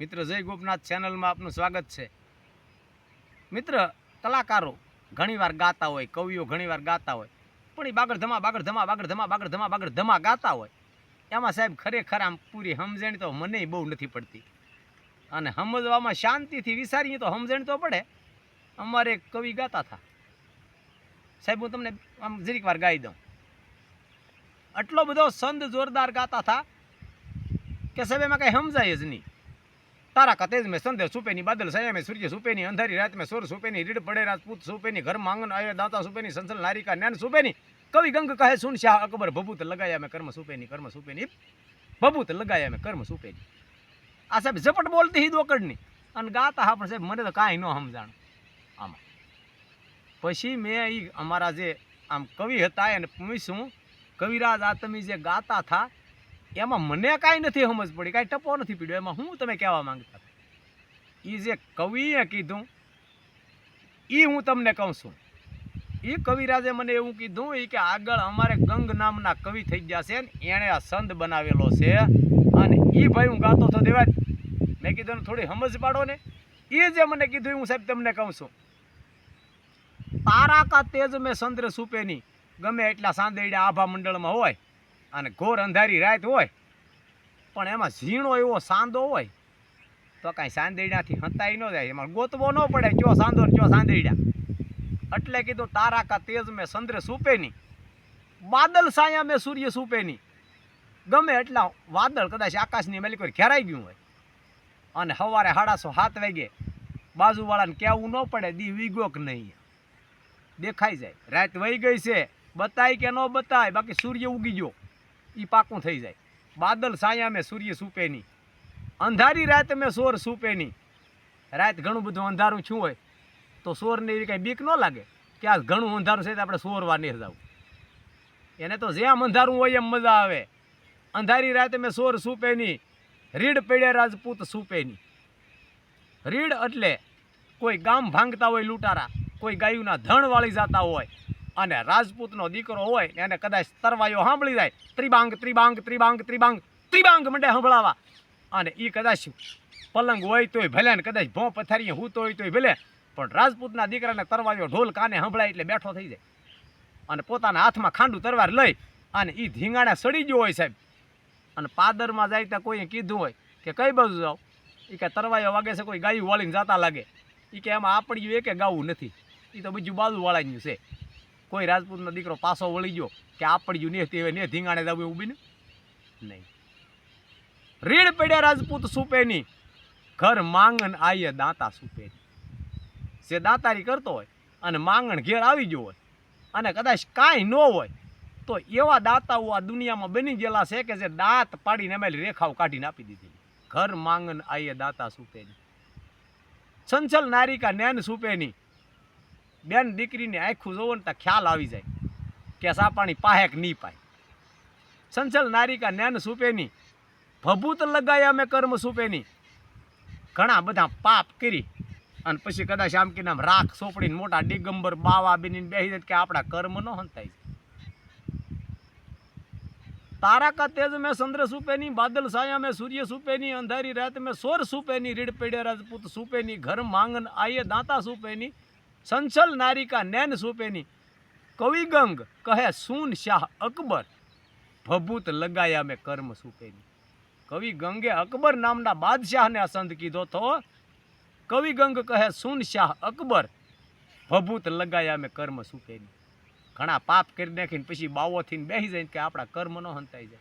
મિત્ર જય ગોપનાથ ચેનલમાં આપનું સ્વાગત છે. મિત્ર, કલાકારો ઘણીવાર ગાતા હોય, કવિઓ ઘણીવાર ગાતા હોય, પણ એ બાગડ ધમા બાગડ ધમા બાગડ ધમા બાગડ ધમા બાગડ ધમા ગાતા હોય. એમાં સાહેબ ખરેખર આમ પૂરી સમજણ તો મને બહુ નથી પડતી. અને સમજવામાં શાંતિથી વિચારીએ તો સમજણ તો પડે. અમારે કવિ ગાતા હતા. સાહેબ, હું તમને આમ જરીક વાર ગાઈ દઉં. આટલો બધો સંદ જોરદાર ગાતા હતા. કે સાહેબ, એમાં કઈ સમજાય જ નહીં. તારા કતેજ મેં સંદેશ સુપેની બાદલ સયા, મેં સૂર્ય સુપેની અંધારી રાત, મેં સોર સુપેની રીડ પડે રાજપૂત સુપેની ઘર માંગન આય, દાતા સુપેની સંસલ નારિકા જ્ઞાન સુપેની. કવિ ગંગ કહે, સુન શાહ અકબર, ભભૂત લગાયા મેં કર્મ સુપેની કર્મ સુપેની. ભભૂત લગાયા મેં કર્મ સુપેની. આ સાહેબ ઝપટ બોલતી હી દોકડની. અને ગાતા હા, પણ સાહેબ, મને તો કાંઈ ન સમજાણ. આમાં. પછી મેં એ અમારા જે આમ કવિ હતા એને પૂછ્યું કવિરાજ, આ તમે જે ગાતા થા એમાં મને કાંઈ નથી સમજ પડી, કાંઈ ટપો નથી પીડ્યો. એમાં હું તમે કહેવા માંગતા? એ જે કવિએ કીધું એ હું તમને કહું છું. એ કવિરાજે મને એવું કીધું એ કે આગળ અમારે ગંગ નામના કવિ થઈ ગયા છે ને, એણે આ સંદ બનાવેલો છે. અને એ ભાઈ હું ગાતો તો દેવા મેં કીધું થોડી સમજ પાડો ને. એ જે મને કીધું હું સાહેબ તમને કહું છું. તારા કા તેજ મેં ચંદ્ર સુપેની, ગમે એટલા સાંદેડા આભા મંડળમાં હોય અને ઘોર અંધારી રાત હોય, પણ એમાં ઝીણો એવો સાંદો હોય, તો કાંઈ સાંદેડાથી હંતાઈ ન જાય. એમાં ગોતવો ન પડે ચો સાંદો ચો સાંદેડા એટલે કીધું, તારા કા તેજ મેં ચંદ્ર નહીં બાદલ સાયા મેં સૂર્ય સૂપે નહીં ગમે એટલા વાદળ કદાચ આકાશની મેલી કોઈ ઘેરાઈ ગયું હોય. અને સવારે સાડાસો સાત વાગે બાજુવાળાને કહેવું ન પડે, દી વિગોક નહીં. દેખાઈ જાય. રાત વહી ગઈ છે. બતાય કે ન બતાય, બાકી સૂર્ય ઉગી ગયો. એ પાકું થઈ જાય. બાદલ સાયા મેં સૂર્ય સૂપેની અંધારી રાત મેં સોર સૂપે નહીં. રાત ઘણું બધું અંધારું છું હોય, તો સોરને એવી કાંઈ બીક ન લાગે કે આ ઘણું અંધારું છે તો આપણે સોરવા નહીં જવું એને તો જેમ અંધારું હોય એમ મજા આવે. અંધારી રાત મેં સોર સૂપે નહીં. રીડ પડે રાજપૂત સૂપે નહીં. રીડ એટલે કોઈ ગામ ભાંગતા હોય લૂંટારા, કોઈ ગાયુંના ધણ વાળી જતા હોય અને રાજપૂતનો દીકરો હોય ને એને કદાચ તરવાયો સાંભળી જાય. ત્રિબાંગ ત્રિબાંગ ત્રિબાંગ ત્રિબાંગ ત્રિબાંગ મંડે સાંભળાવા. અને એ કદાચ પલંગ હોય તોય ભલે ને કદાચ ભોં પથારીએ હૂતો હોય તોય ભલે, પણ રાજપૂતના દીકરાને તરવાયો ઢોલ કાને સંભળાય એટલે બેઠો થઈ જાય. અને પોતાના હાથમાં ખાંડું તરવાર લઈ અને એ ધીંગાણા સડી ગયો હોય સાહેબ. અને પાદરમાં જાય ત્યાં કોઈએ કીધું હોય કે કઈ બાજુ જાઓ? એ કે તરવાયો વાગે છે કોઈ ગાયું વાળીને જતા લાગે. એ કે એમાં આપણી કે ગાવું નથી. એ તો બીજું બાજુ વાળાનું છે. કોઈ રાજપૂતનો દીકરો પાછો વળી ગયો કે આપણી ને તે ને ધીંગાણે જવું એવું બીનું નહીં. રીડ પડ્યા રાજપૂત સુપેની. ઘર માંગણ આયે દાંતા સુપેની. જે દાતારી કરતો હોય અને માંગણ ઘેર આવી ગયો હોય અને કદાચ કાંઈ ન હોય, તો એવા દાતાઓ આ દુનિયામાં બની ગયેલા છે કે જે દાંત પાડીને એમાં રેખાઓ કાઢીને આપી દીધી. ઘર માંગન આયે દાતા સુપેની. છંછલ નારિકા નેન સુપેની. બેન દીકરીને આખું જોવો ને તો ખ્યાલ આવી જાય કે સાપાણી પાહેક નહીં પાય. સંચલ નારિકા નેન સૂપેની ભભૂત લગાયા મેં કર્મ સૂપેની ઘણા બધા પાપ કરી અને પછી કદાચ આમ કે નામ રાખ સોપડીને મોટા દિગંબર બાવા બનીને બેસી જાય કે આપણા કર્મ ન હંતાય તારા કા તેજ મેં ચંદ્ર સુપેની બાદલ સાયા મેં સૂર્ય સુપેની અંધારી રાત મેં સોર સુપેની રીડ પેડે રાજપૂત સુપેની ઘર માંગન આયે દાંતા સુપેની સંચલ નારિકા નેન સુપેની. કવિગંગ કહે, સૂન શાહ અકબર, ભભૂત લગાયા મેં કર્મ સુપેની. કવિ ગંગે અકબર નામના બાદશાહને સંત કીધો તો, કવિ ગંગ કહે, સૂન શાહ અકબર, ભભૂત લગાયા મેં કર્મ સુપેની. ઘણા પાપ કરી નાખીને પછી બાવોથી બેસી જાય કે આપણા કર્મ ન હંતાઈ જાય.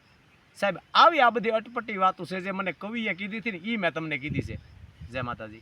સાહેબ, આવી આ બધી અટપટી વાતો છે જે મને કવિએ કીધી હતી ને એ મેં તમને કીધી છે. જય માતાજી.